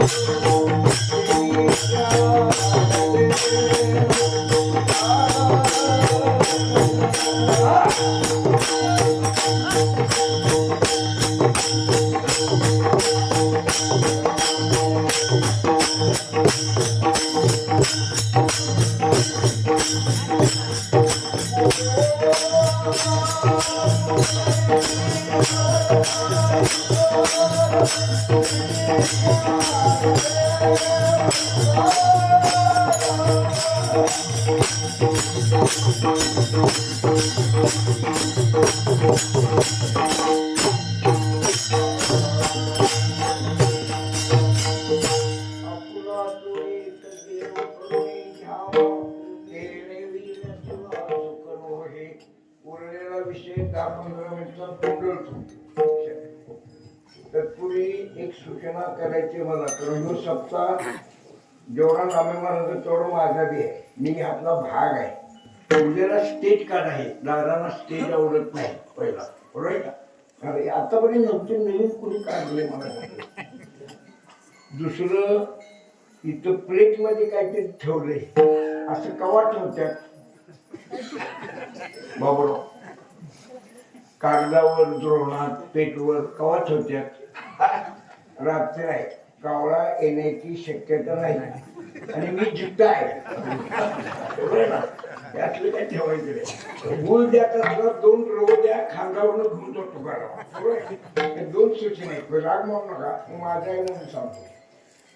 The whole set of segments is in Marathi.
आपुला तत्पूर्वी एक सूचना करायची मला. कारण सप्ताह जेवढा नोव्हेंबर तेवढं तेवढा माझा बी आहे. मी ह्यातला भाग आहे. तेवढ्याला स्टेज कार्ड आहे दादांना स्टेज आवडत नाही पहिला. बरोबर का अरे आतापर्यंत नव्हते नवीन कुणी काढले मला? दुसरं इथं प्लेटमध्ये काहीतरी ठेवलंय. असं कवा ठेवत्यात? बाबरो कागदावर द्रोणात पेटवर कवा ठेवत्यात? रात्री आहे. कावळा येण्याची शक्यता नाही. आणि मी जिद्द आहे. बरोबर ना? त्यातलं काय ठेवायचं द्या तर दोन रव द्या खांदावरून घुमतो तुकाराम. दोन सूचना आहेत. राग मारू नका. मी माझ्या म्हणून सांगतो.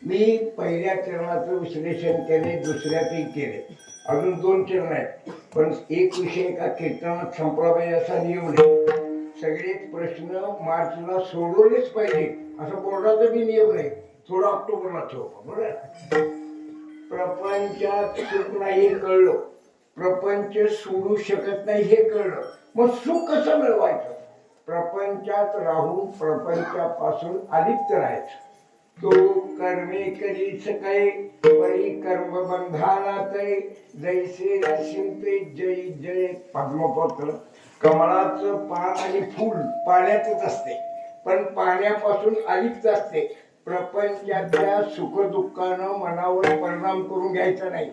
मी पहिल्या चरणाचं विश्लेषण केले दुसऱ्यातही केले अजून दोन चरण आहेत. पण एक विषय एका कीर्तनात संपला पाहिजे असा नियम नाही. सगळेच प्रश्न मार्चला सोडवलेच पाहिजे. असं बोर्डाचा बी नियम नाही. थोडा ऑक्टोबरला ठेव बरोबर प्रपंचात सुख नाही हे कळलं. प्रपंच सोडू शकत नाही हे कळलं. मग सुख कसं मिळवायचं? प्रपंचात राहून प्रपंचापासून अलिप्त राहायचं. तो कर्मे करी सकाळी परी कर्म बंधानात जैसे शिंपे जय जय पद्मपत्र. कमळाचं पान आणि फूल पाण्यातच असते. पण पाण्यापासून अलिप्त असते. प्रपंचातल्या सुखदुःखानं मनावर परिणाम करून घ्यायचा नाही.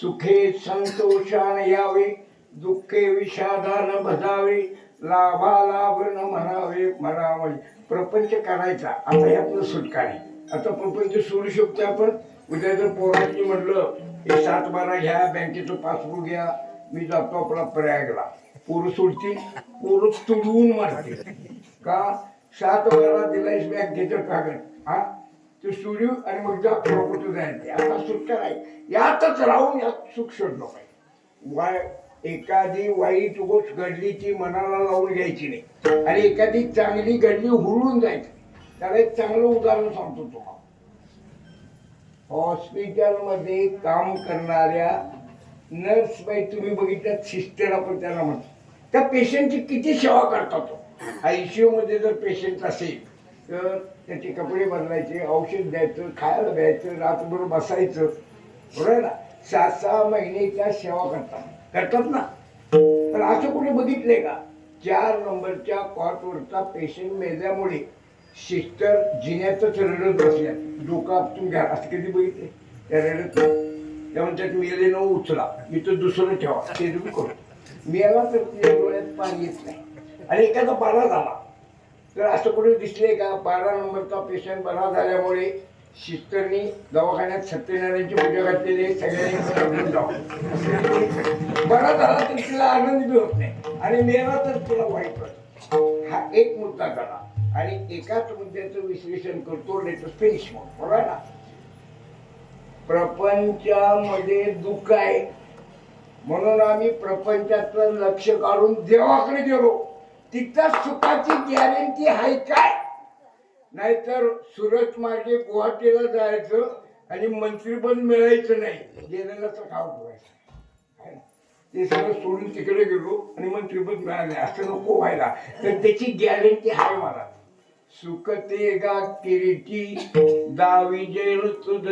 सुखे संतोषानं यावे दुःखे विषादानं भजावे लाभालाभ न म्हणावे म्हणावे. प्रपंच करायचा. आता यातनं सुटका नाही आता प्रपंच सोडू शकतो आपण. उद्या जर पोरांनी म्हटलं हे सात बारा घ्या बँकेचं पासबुक घ्या मी जातो आपला प्रयागला. पोरं सोडतील. पोरं तुडवून मारतील. का? सात बारा दिलायस बँकेचं कागद. हा? तो स्टुडिओ आणि मग जा कुठं जायचं. आता सुटका नाही. यातच राहून यात सुख शोधलं पाहिजे. वाय एखादी वाईट गोष्ट घडली ती मनाला लावून घ्यायची नाही. आणि एखादी चांगली घडली हुरळून जायची त्याला एक चांगलं उदाहरण सांगतो तुम्हाला. हॉस्पिटलमध्ये काम करणाऱ्या नर्स बाई तुम्ही बघितल्यात सिस्टर आपण त्याला म्हणतो. त्या पेशंटची किती सेवा करतात हो. आयसीयू मध्ये जर पेशंट असेल तर त्याचे कपडे बदलायचे औषध द्यायचं खायला द्यायचं रात्रभर बसायचं. बरोबर ना? सहा सहा महिन्याच्या सेवा करतात. करतात ना? पण असं कुठे बघितले का? चार नंबरच्या कॉटवरचा पेशंट मेल्यामुळे सिस्टर जिन्यातच रडत बसल्या डोकं घ्या. असं कधी बघितले त्या रडत त्यामुळे त्या म्हणतात मेले न उचला. मी तर दुसरं ठेवा. ते तुम्ही करू. मेला तर तिच्या डोळ्यात पाणी येत नाही. आणि एखादा बारा झाला. तर असं कुठे दिसले का? बारा नंबरचा पेशंट बरा झाल्यामुळे सिस्टरनी दवाखान्यात सत्यनारायणची पूजा घातलेली आहे, सगळ्यांनी जाऊ. बरा झाला तर तिला आनंद बी होत नाही. आणि मेला तर तुला वाईट वाटत. हा एक मुद्दा झाला. आणि एकाच मुद्द्याचं विश्लेषण करतो लेटर फिनिश मग. बरोबर ना? प्रपंचामध्ये दुःख आहे. म्हणून आम्ही प्रपंचातलं लक्ष काढून देवाकडे गेलो. तिथं सुखाची गॅरंटी आहे काय? नाहीतर सुरत मार्गे गुवाहाटीला जायचं आणि मंत्रीपद मिळायचं नाही. गेलेलाच काम खाऊ ते सगळं सोडून तिकडे गेलो आणि मंत्रीपद पण नाही. असं नको व्हायला. तर त्याची गॅरंटी आहे मला. सुखते गा किरीटी दावी जय तुझ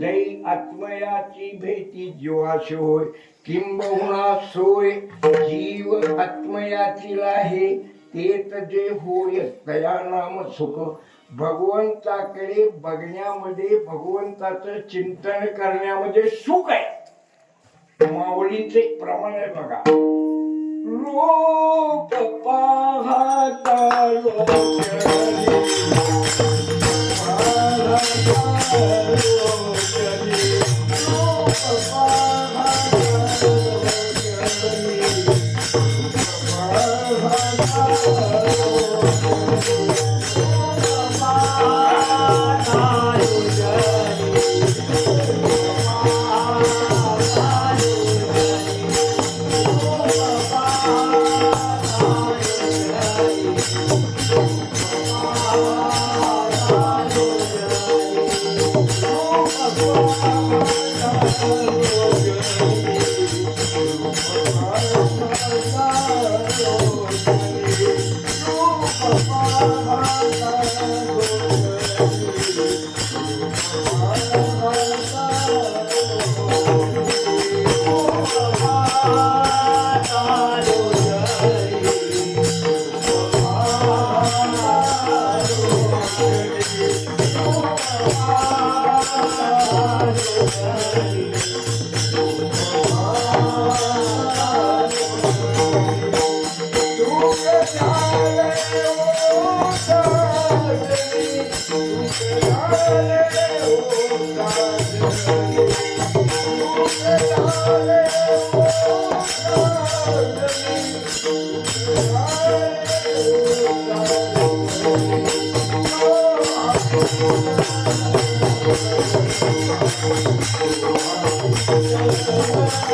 दै आत्मयाची भेटी जीवाशी होय. किंबहुना सोय जीव आत्मयाची आहे तेत जे होय तया नाम सुख. भगवंताकडे बघण्यामध्ये भगवंताचं चिंतन करण्यामध्ये सुख आहे. माऊलींचं एक प्रमाण आहे बघा. रूप पाहता लोचनी, पाहता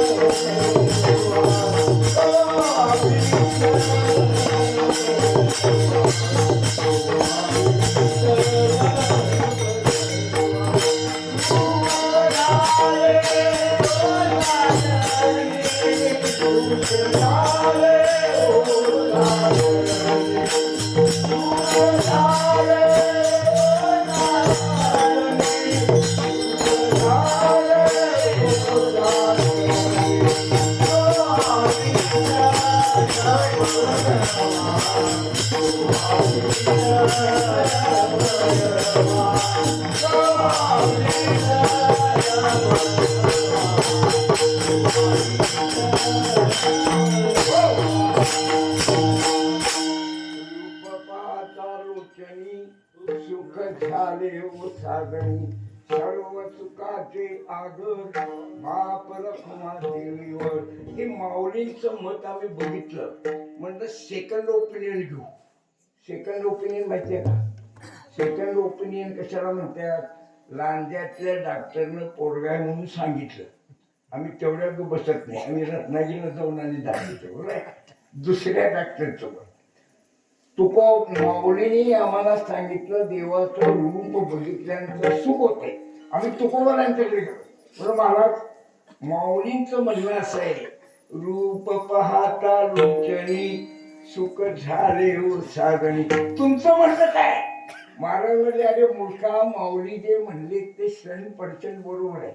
Música झाले ओ सर्व सुखाचे आदर बाप रखमा देवीवर हे माऊलींचं मत आम्ही बघितलं. म्हणलं सेकंड ओपिनियन घेऊ. सेकंड ओपिनियन माहिती आहे का? सेकंड ओपिनियन कशाला म्हणतात? लांद्यातल्या डॉक्टरनं पोरगा म्हणून सांगितलं. आम्ही तेवढ्या बसत नाही. आम्ही रत्नागिरीला जाऊन आणि दाखवतो. बरोबर दुसऱ्या डॉक्टरसोबत तुका माऊलीने आम्हाला सांगितलं देवाचं रूप बघितल्यानंतर सुख होते आम्ही तुकोबारांच्याकडे गेलो बरं महाराज माऊलींचं म्हणणं असं आहे रूप पाहता लोचनी सुख झाले हो सागणी तुमचं म्हणणं काय महाराज म्हणजे अरे मुलगा माऊली जे म्हणले ते क्षण पडचण बरोबर आहे.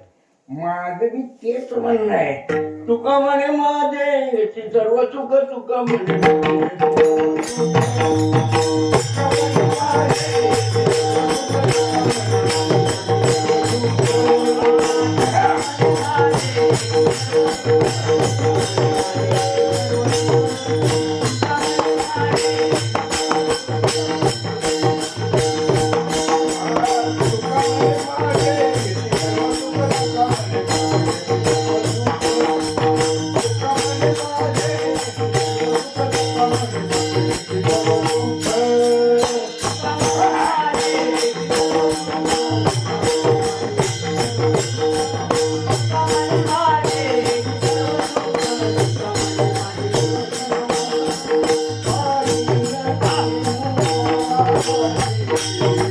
माझं बी तेच म्हणणं आहे. तुका म्हणे माझे सर्व चुक तुका म्हणे Música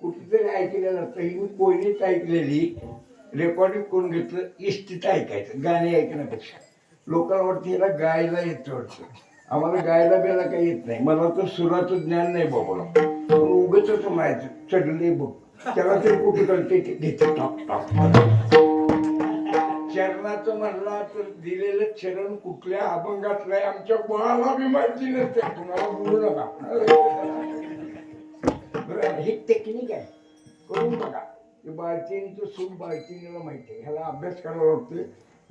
कुठेतरी ऐकलेलं असतं ही मी कोणीच ऐकलेली. रेकॉर्डिंग करून घेतलं इष्टीत ऐकायचं. गाणी ऐकण्यापेक्षा. लोकांवरती याला गायला येतं वाटतं. आम्हाला गायला बियला काही येत नाही. मला तर सुराचं ज्ञान नाही बाबाला उगच माहिती चढले बघ. त्याला ते कुठे कळते ते घेते टॉप टॉप चरणाचं म्हणला तर दिलेलं चरण कुठल्या अभंगातलं आहे? आमच्या कोणाला बी माहिती नसते. तुम्हाला बोलू नका. हे टेक्निक आहे. करून बघा. हे बाळतींचं सुख बाळतीनीला माहिती आहे. ह्याला अभ्यास करावा लागतोय.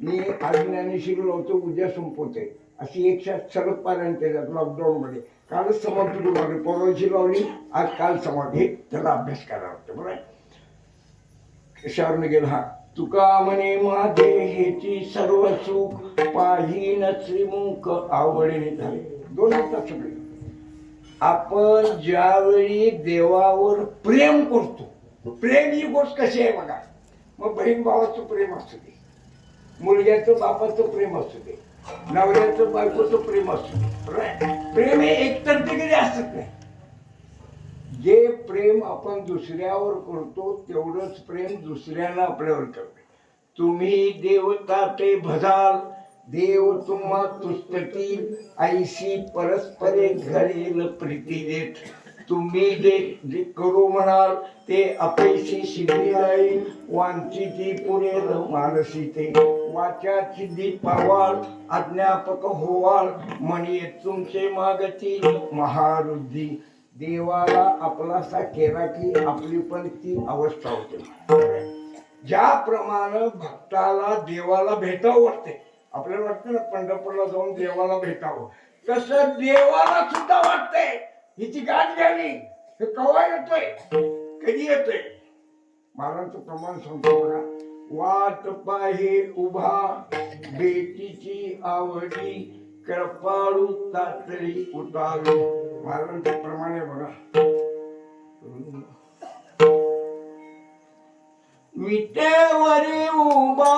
मी अज्ञानी शिकलो होतो उद्या संपवते. अशी एक सरत पालन पारायण केल्यात लॉकडाऊनमध्ये कालच समाप्ती करून आली परवाची लावली आज काल समाप्ती. हे त्याला अभ्यास करायला लागतो बरं शारून गेला हा तुका म्हणे माझे हेची सर्व सुख न श्रीमुख आवडीने झाले. दोन होतात सगळे आपण ज्यावेळी देवावर प्रेम करतो प्रेम ही गोष्ट कशी आहे बघा? मग बहीण भावाचं प्रेम असतं ते मुलग्याचं बापाचं प्रेम असू दे नवऱ्याचं बायकोचं प्रेम असू दे. प्रेम हे एकतर्फी कधी असत नाही. जे प्रेम आपण दुसऱ्यावर करतो तेवढंच प्रेम दुसऱ्याला आपल्यावर करते. तुम्ही देवता ते भजाल देव तुम्हा तुस्ततील ऐशी परस्परे घरेल प्रीती देत. तुम्ही जे जे करू म्हणाल ते अपयशी सिद्धी राहील ती पुरेल मानसी ते वाचा सिद्धी पावाल अज्ञापक होवाल म्हणे तुमचे मागती महारुद्धी. देवाला आपलासा केला की आपली पण ती अवस्था होते. ज्याप्रमाणे भक्ताला देवाला भेटावं वाटते. आपल्याला वाटतं ना पंढरपूरला जाऊन देवाला भेटावं. तसं देवाला सुद्धा वाटतंय. हिची गाठ घ्यावी. हे कवा येतोय? कधी येतोय? महाराजांचं प्रमाण सांगतो बघा. वाट पाहे उभा बेटीची आवडी कृपाळू तातडी उतारू महाराजांचं बघा. विटेवरी उभा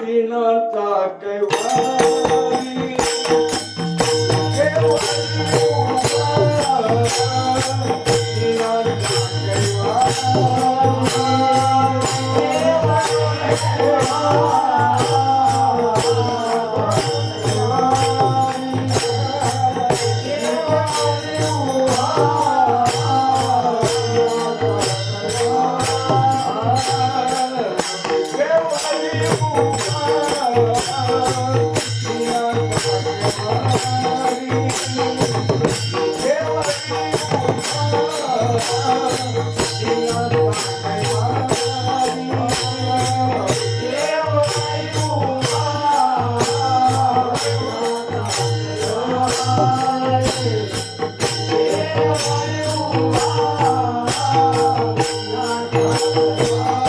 दिनाचा कैवारी Música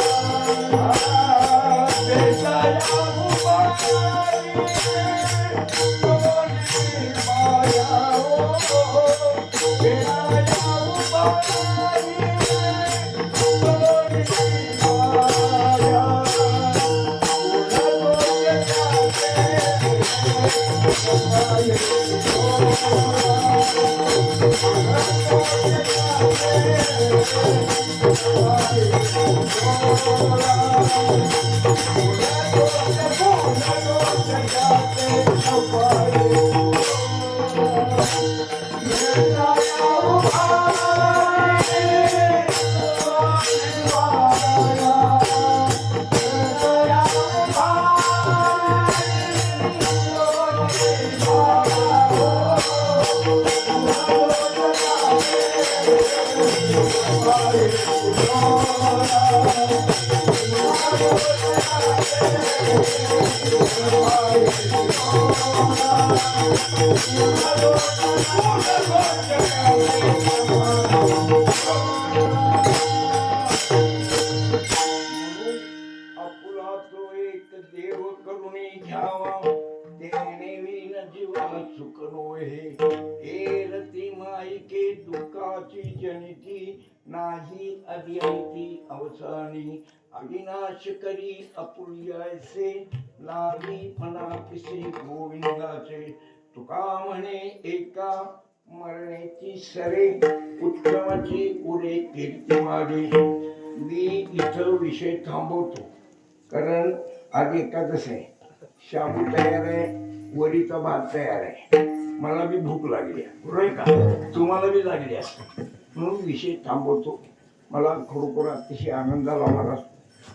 नाही अभियंती अवसानी. अविनाश करी अपुर्यायसे नाही गोविंदाचे. तुका म्हणे एका मरण्याची सरे उत्तमाची उरे कीर्ती मागे. मी इथं विषय थांबवतो कारण आज एकादश आहे. शाबू तयार आहे वरीचा भात तयार आहे. मला बी भूक लागली आहे. बरोबर का? तुम्हाला बी लागली आहे. म्हणून विषय थांबवतो. मला खरोखर अतिशय आनंद झाला मला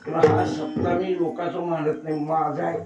पण हा सप्ताह मी लोकांचं मानत नाही. माझा आहे